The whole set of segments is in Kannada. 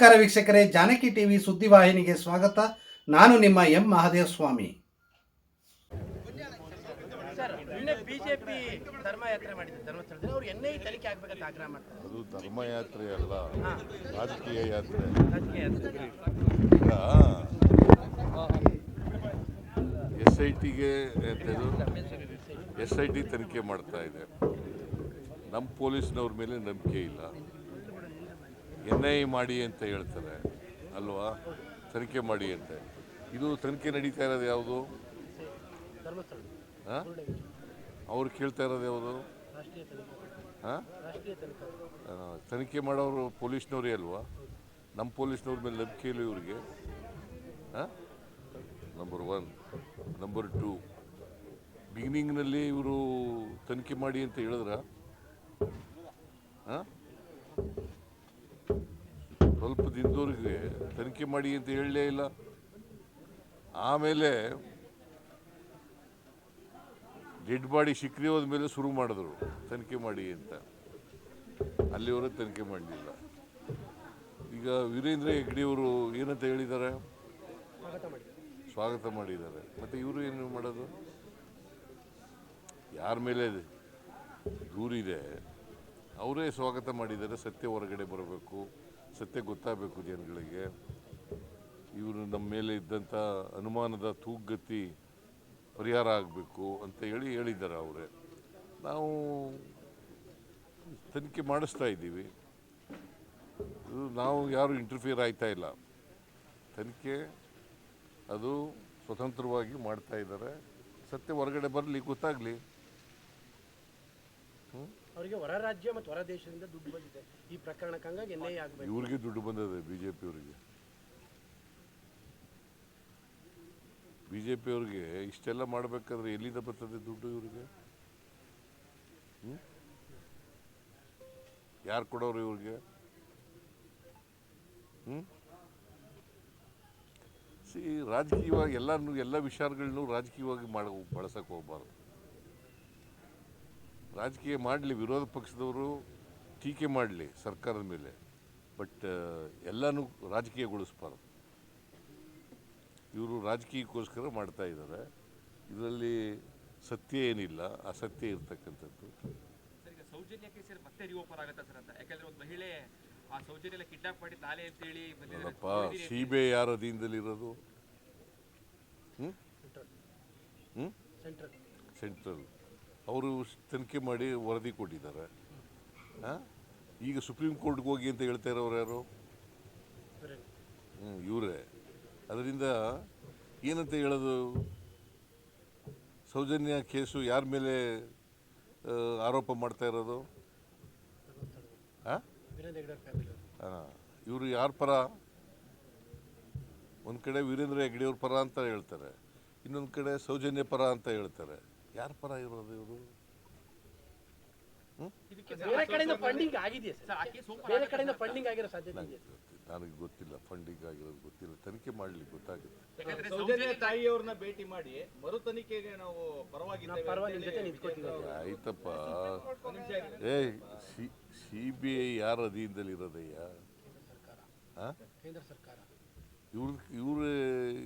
ನಮಸ್ಕಾರ ವೀಕ್ಷಕರೇ ಜಾನಕಿ ಟಿವಿ ಸುದ್ದಿವಾಹಿನಿಗೆ ಸ್ವಾಗತ. ನಾನು ನಿಮ್ಮ ಎಂ ಮಹಾದೇವ ಸ್ವಾಮಿ ಅದು ಧರ್ಮಯಾತ್ರೆ ಅಲ್ಲ ರಾಜಕೀಯ ಯಾತ್ರೆ. ರಾಜಕೀಯ ಯಾತ್ರೆ. ಈಗ ಎಸ್ ಐ ಟಿಗೆ ಎಸ್ ಐ ಟಿ ತನಿಖೆ ಮಾಡ್ತಾ ಇದೆ. ನಮ್ಮ ಪೊಲೀಸ್ನವ್ರ ಮೇಲೆ ನಂಬಿಕೆ ಇಲ್ಲ. ಎನ್ ಐ ಮಾಡಿ ಅಂತ ಹೇಳ್ತಾರೆ, ಅಲ್ವಾ? ತನಿಖೆ ಮಾಡಿ ಅಂತ. ಇದು ತನಿಖೆ ನಡೀತಾ ಇರೋದು ಯಾವುದು? ಹಾಂ? ಅವ್ರು ಕೇಳ್ತಾ ಇರೋದು ಯಾವುದು? ಹಾಂ? ತನಿಖೆ ಮಾಡೋರು ಪೊಲೀಸ್ನವರೇ ಅಲ್ವಾ? ನಮ್ಮ ಪೊಲೀಸ್ನವ್ರ ಮೇಲೆ ನಂಬಿಕೆ ಇಲ್ಲ ಇವ್ರಿಗೆ. ನಂಬರ್ ಒನ್ ನಂಬರ್ ಟೂ ಬಿಗಿನಿಂಗ್ನಲ್ಲಿ ಇವರು ತನಿಖೆ ಮಾಡಿ ಅಂತ ಹೇಳಿದ್ರ? ಸ್ವಲ್ಪ ದಿನದವ್ರಿಗೆ ತನಿಖೆ ಮಾಡಿ ಅಂತ ಹೇಳಲೇ ಇಲ್ಲ. ಆಮೇಲೆ ಡೆಡ್ ಬಾಡಿ ಹೋದ ಮೇಲೆ ಶುರು ಮಾಡಿದ್ರು, ತನಿಖೆ ಮಾಡಿ ಅಂತ. ಅಲ್ಲಿವರೆಗೆ ತನಿಖೆ ಮಾಡಲಿಲ್ಲ. ಈಗ ವೀರೇಂದ್ರ ಹೆಗ್ಡೆಯವರು ಏನಂತ ಹೇಳಿದ್ದಾರೆ? ಸ್ವಾಗತ ಮಾಡಿದ್ದಾರೆ ಸ್ವಾಗತ ಮಾಡಿದ್ದಾರೆ. ಮತ್ತು ಇವರು ಏನು ಮಾಡೋದು? ಯಾರ ಮೇಲೆ ದೂರಿದೆ? ಅವರೇ ಸ್ವಾಗತ ಮಾಡಿದ್ದಾರೆ ಸತ್ಯ ಹೊರಗಡೆ ಬರಬೇಕು, ಸತ್ಯ ಗೊತ್ತಾಗಬೇಕು ಜನಗಳಿಗೆ. ಇವರು ನಮ್ಮ ಮೇಲೆ ಇದ್ದಂಥ ಅನುಮಾನದ ತೂಗತಿ ಪರಿಹಾರ ಆಗಬೇಕು ಅಂತ ಹೇಳಿ ಹೇಳಿದ್ದಾರೆ ಅವರೇ. ನಾವು ತನಿಖೆ ಮಾಡಿಸ್ತಾ ಇದ್ದೀವಿ. ಇದು ನಾವು ಯಾರು ಇಂಟರ್ಫಿಯರ್ ಆಯ್ತಾ ಇಲ್ಲ. ತನಿಖೆ ಅದು ಸ್ವತಂತ್ರವಾಗಿ ಮಾಡ್ತಾ ಇದ್ದಾರೆ. ಸತ್ಯ ಹೊರಗಡೆ ಬರಲಿ, ಗೊತ್ತಾಗಲಿ. ಅವರಿಗೆ ಹೊರ ರಾಜ್ಯ ಮತ್ತು ಹೊರ ದೇಶದಿಂದ ದುಡ್ಡು ಬಂದಿದೆ. ಈ ಪ್ರಕರಣಕ್ಕೆ ಹಂಗಾಗಿ ಎನ್ ಐ ಆಗಬೇಕು. ಇವ್ರಿಗೆ ದುಡ್ಡು ಬಂದಿದೆ ಬಿಜೆಪಿ ಬಿ ಜೆ ಪಿಯವ್ರಿಗೆ ಇಷ್ಟೆಲ್ಲ ಮಾಡಬೇಕಾದ್ರೆ ಎಲ್ಲಿಂದ ಬರ್ತದೆ ದುಡ್ಡು ಇವರಿಗೆ? ಯಾರು ಕೊಡೋರು ಇವ್ರಿಗೆ? ಹ್ಞೂ ಸಿ, ರಾಜಕೀಯವಾಗಿ ಎಲ್ಲನೂ ಎಲ್ಲ ವಿಚಾರಗಳನ್ನೂ ರಾಜಕೀಯವಾಗಿ ಮಾಡ, ಬಳಸಕ್ಕೆ ಹೋಗ್ಬಾರ್ದು. ರಾಜಕೀಯ ಮಾಡಲಿ ವಿರೋಧ ಪಕ್ಷದವರು ಟೀಕೆ ಮಾಡಲಿ ಸರ್ಕಾರದ ಮೇಲೆ. ಬಟ್ ಎಲ್ಲನೂ ರಾಜಕೀಯಗೊಳಿಸ್ಬಾರ್ದು. ಇವರು ರಾಜಕೀಯಕ್ಕೋಸ್ಕರ ಮಾಡ್ತಾ ಇದ್ದಾರೆ ಇದರಲ್ಲಿ ಸತ್ಯ ಏನಿಲ್ಲ ಅಸತ್ಯ ಇರ್ತಕ್ಕಂಥದ್ದು. ಸರ್ ಈಗ ಸೌಜನ್ಯ ಮತ್ತೆ ರಿಓಪನ್ ಆಗತ್ತಾ ಸರ್ ಅಂತ? ಯಾಕಂದ್ರೆ ಒಂದು ಮಹಿಳೆ ಆ ಸೌಜನ್ಯ ಎಲ್ಲ ಕಿಡ್ನಾಪ್ ಮಾಡಿ ನಾಲೆ ಅಂತೇಳಿ ಬಂದಿದ್ದಾರೆ ನೋಡಪ್ಪ ಸಿ ಬಿ ಐ ಯಾರ ಅಧೀನದಲ್ಲಿರೋದು ಹ್ಞೂ ಹ್ಞೂ ಸೆಂಟ್ರಲ್. ಸೆಂಟ್ರಲ್. ಅವರು ತನಿಖೆ ಮಾಡಿ ವರದಿ ಕೊಟ್ಟಿದ್ದಾರೆ. ಈಗ ಸುಪ್ರೀಂ ಕೋರ್ಟ್ಗೆ ಹೋಗಿ ಅಂತ ಹೇಳ್ತಾ ಇರೋರು ಯಾರು? ಹ್ಞೂ ಇವರೇ. ಅದರಿಂದ ಏನಂತ ಹೇಳೋದು? ಸೌಜನ್ಯ ಕೇಸು ಯಾರ ಮೇಲೆ ಆರೋಪ ಮಾಡ್ತಾ ಇರೋದು? ಹಾಂ? ಇವರು ಯಾರ ಪರ? ಒಂದು ಕಡೆ ವೀರೇಂದ್ರ ಹೆಗ್ಡೆಯವ್ರ ಪರ ಅಂತ ಹೇಳ್ತಾರೆ. ಇನ್ನೊಂದು ಕಡೆ ಸೌಜನ್ಯ ಪರ ಅಂತ ಹೇಳ್ತಾರೆ. ಯಾರ ಪರ ಇರೋದು ಇವರು? ಬೇರೆ ಕಡೆಯಿಂದ ಫಂಡಿಂಗ್ ಆಗಿದೆಯಾ ಸರ್. ಬೇರೆ ಕಡೆಯಿಂದ ಫಂಡಿಂಗ್ ಆಗಿರೋ ಸಾಧ್ಯತೆ ಇದೆಯಾ ನನಗೆ ಗೊತ್ತಿಲ್ಲ ಫಂಡಿಂಗ್ ಆಗಿರೋದು ಗೊತ್ತಿಲ್ಲ ತನಿಖೆ ಮಾಡಲಿ ಗೊತ್ತಾಗುತ್ತೆ. ಯಾಕಂದ್ರೆ ಸೌಜನ್ಯ ತಾಯಿಯವ್ರನ್ನ ಭೇಟಿ ಮಾಡಿ ಮರು ತನಿಖೆಗೆ ನಾವು ಪರವಾಗಿದ್ದೇವೆ ನಾವು ಪರವಾಗಿ ಅಂತೇಳಿ ಜೊತೆ ನಿಂತ್ಕೊತೀವಿ. ಆಯ್ತಪ್ಪ. A C C B I ಯಾರ ಅಧೀನದಲ್ಲಿ ಇರೋದಯ್ಯ ಕೇಂದ್ರ ಸರ್ಕಾರ. ಇವ್ರ ಇವ್ರ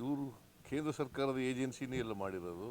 ಇವರು ಕೇಂದ್ರ ಸರ್ಕಾರದ ಏಜೆನ್ಸಿನೇ ಎಲ್ಲ ಮಾಡಿರೋದು?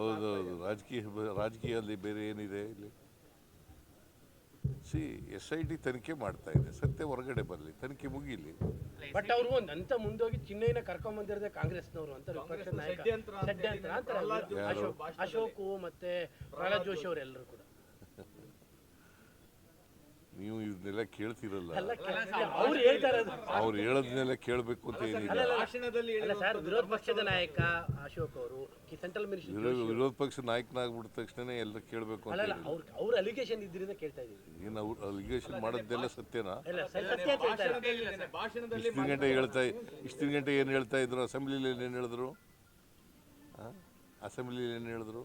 ಹೌದೌದು. ರಾಜಕೀಯ ರಾಜಕೀಯದಲ್ಲಿ ಬೇರೆ ಏನಿದೆ ಇಲ್ಲಿ? ಸಿ ಎಸ್ ಐ ಟಿ ತನಿಖೆ ಮಾಡ್ತಾ ಇದೆ. ಸತ್ಯ ಹೊರಗಡೆ ಬರಲಿ. ತನಿಖೆ ಮುಗಿಲಿ. ಬಟ್ ಅವರು ಅಂತ ಹಂತ ಮುಂದೋಗಿ ಚಿನ್ನೈನ ಕರ್ಕೊಂಡ್ ಬಂದಿರೋದೇ ಕಾಂಗ್ರೆಸ್ನವರು ಅಂತ ವಿಪಕ್ಷ ನಾಯಕ. ಷಡ್ಯಂತ್ರ ಅಂತಾರೆ? ಅಶೋಕ್ ಅಶೋಕ್ ಮತ್ತೆ ಪ್ರಹ್ಲಾದ್ ಜೋಶಿ ಅವರೆಲ್ಲರೂ ಕೂಡ. ನೀವು ಇದನ್ನೆಲ್ಲ ಕೇಳ್ತಿರಲ್ಲ. ಅವ್ರು ಹೇಳ್ತಾ ಇರೋದು. ಅವ್ರು ಹೇಳೋದನ್ನೆಲ್ಲ ಕೇಳಬೇಕು ಅಂತ ಏನಿಲ್ಲ. ಭಾಷಣದಲ್ಲಿ ಅಲ್ಲ ಸರ್ ವಿರೋಧ ಪಕ್ಷದ ನಾಯಕ ಅಶೋಕ್ ಅವರು ಸೆಂಟ್ರಲ್ ಮಿನಿಸ್ಟರ್ ವಿರೋಧ ವಿರೋಧ ಪಕ್ಷ ನಾಯಕನಾಗ್ಬಿಟ್ಟ ತಕ್ಷಣ ಎಲ್ಲ ಕೇಳಬೇಕು ಅಂತ ಅಲ್ಲ ಏನಿಲ್ಲ ಅವ್ರ ಅವ್ರ ಅಲಿಗೇಷನ್ ಇದ್ರಿಂದ ಕೇಳ್ತಾ ಇದ್ದೀವಿ. ಏನು ಅವ್ರು ಅಲಿಗೇಷನ್ ಮಾಡೋದೆಲ್ಲ ಸತ್ಯನಾ? ಇಲ್ಲ ಸರ್ ಸತ್ಯ ಅಂತ ಹೇಳ್ತಾ ಇಷ್ಟಿನ ಗಂಟೆ ಹೇಳ್ತಾ ಇಷ್ಟು ಗಂಟೆ ಏನು ಹೇಳ್ತಾ ಇದ್ರು? ಅಸೆಂಬ್ಲಿಲಿ ಏನು ಹೇಳಿದ್ರು? ಅಸೆಂಬ್ಲಿಲಿ ಏನು ಹೇಳಿದ್ರು?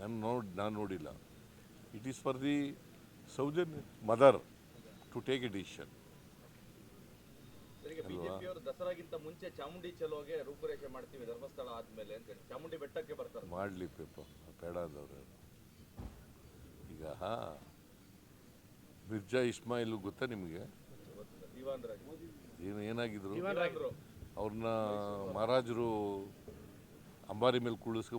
ನಾನು ನೋಡಿ ನಾನು ನೋಡಿಲ್ಲ. It is for the Soujanya mother to take a decision ದಸರಾಗಿಂತ ಮುಂಚೆ ಚಾಮುಂಡಿ ಚಲೋಗೆ ರೂಪುರೇಷೆ ಮಾಡ್ತೀವಿ ಧರ್ಮಸ್ಥಳ ಆದ್ಮೇಲೆ ಅಂತ ಚಾಮುಂಡಿ ಬೆಟ್ಟಕ್ಕೆ ಬರ್ತಾರೆ. ಮಾಡಲಿ ಪೇಪ ಬೇಡ ಅಂದವ್ರು. ಈಗ ಮಿರ್ಜಾ ಇಸ್ಮಾಯಿಲ್ ಗೊತ್ತಾ ನಿಮಗೆ? ಏನು ಏನಾಗಿದ್ರು? ಅವ್ರನ್ನ ಮಹಾರಾಜರು ಅಂಬಾರಿ ಮೇಲೆ ಕುಳಿಸ್ಕೊ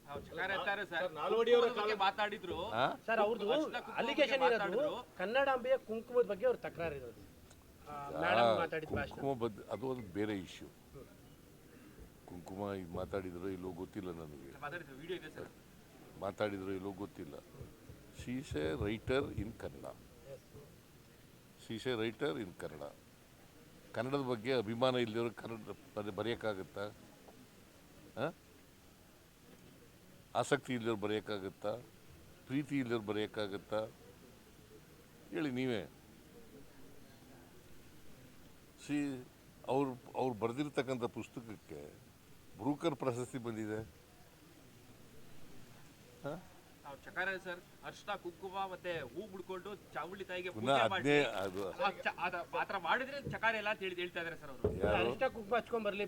ಎತ್ತಾರೆ ಸರ್ ಸರ್, ನಾಲ್ವಡಿಯವರ ಕುಂಕುಮದ ಬಗ್ಗೆ ಮಾತಾಡಿದ್ರು. ಆ? ಸರ್ ಅವ್ರದ್ದು ಅರ್ಶಿನ ಕುಂಕುಮದ ಅಲಿಗೇಷನ್ ಬಗ್ಗೆ ಇರೋದು ಮಾತಾಡಿದ್ರು. ಕನ್ನಡಾಂಬೆಯ ಕುಂಕುಮದ ಬಗ್ಗೆ ಅವ್ರ ತಕರಾರು ಇರೋದು ಕುಂಕುಮ ಬದ್ ಅದು ಒಂದು ಬೇರೆ ಇಶ್ಯೂ ಕುಂಕುಮ ಇದು ಮಾತಾಡಿದ್ರು ಇಲ್ಲೋ ಗೊತ್ತಿಲ್ಲ ನನಗೆ. ಮಾತಾಡಿದ್ರು ವಿಡಿಯೋ ಇದೆ ಸರ್. ಮಾತಾಡಿದ್ರು ಇಲ್ಲೋ ಗೊತ್ತಿಲ್ಲ. She's a writer in Kannada. She's a writer in Kannada. ಕನ್ನಡದ ಬಗ್ಗೆ ಅಭಿಮಾನ ಇಲ್ಲಿರೋ ಕನ್ನಡ ಬರೆ- ಬರೆಯೋಕ್ಕಾಗತ್ತಾ? ಆ? ಆಸಕ್ತಿ ಇಲ್ಲದವ್ರು ಬರೆಯೋಕ್ಕಾಗುತ್ತಾ? ಪ್ರೀತಿ ಇಲ್ಲದವ್ರು ಬರೆಯೋಕ್ಕಾಗುತ್ತಾ? ಹೇಳಿ ನೀವೇ. ಸಿ ಅವರು ಅವ್ರು ಬರೆದಿರ್ತಕ್ಕಂಥ ಪುಸ್ತಕಕ್ಕೆ ಬ್ರೂಕರ್ ಪ್ರಶಸ್ತಿ ಬಂದಿದೆ. ಹಾಂ? ಅವ್ರು ಚಕಾರ ಸರ್ ಅರ್ಶಿನ ಕುಂಕುಮ ಮತ್ತೆ ಹೂ ಬಿಡ್ಕೊಂಡು ಚಾಮುಂಡಿ ತಾಯಿಗೆ ಮಾಡಿ ಅದು. ಮಾಡಿದ್ರೆ ಚಕಾರ ಎಲ್ಲ ಅಂತ ಹೇಳಿ ಹೇಳ್ತಾ ಇದಾರೆ ಸರ್ ಅವರು. ಅರಿಷ್ಟ ಕುಂಕುಮ ಹಚ್ಕೊಂಡ್ ಬರ್ಲಿ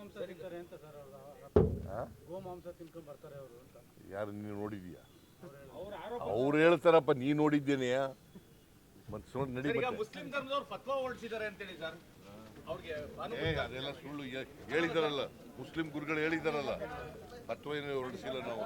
ಯಾರು ನೀವು ನೋಡಿದೀಯಾ? ಅವ್ರು ಹೇಳ್ತಾರಪ್ಪ ನೀ ನೋಡಿದ್ದೇನೆಯಾ ಮತ್ತೆ ನೋಡಿ ನಡಿ. ಮುಸ್ಲಿಂ ಧರ್ಮದವ್ರು ಫತ್ವಾ ಹೊರಡಿಸಿದ್ದಾರೆ ಅಂತೇಳಿ ಸರ್. ಅವ್ರಿಗೆ ಅದೆಲ್ಲ ಸುಳ್ಳು. ಹೇಳಿದಾರಲ್ಲ. ಮುಸ್ಲಿಂ ಗುರುಗಳು ಹೇಳಿದಾರಲ್ಲ. ಅಥವಾ ಏನು ಹೊರಡಿಸಿಲ್ಲ ನಾವು.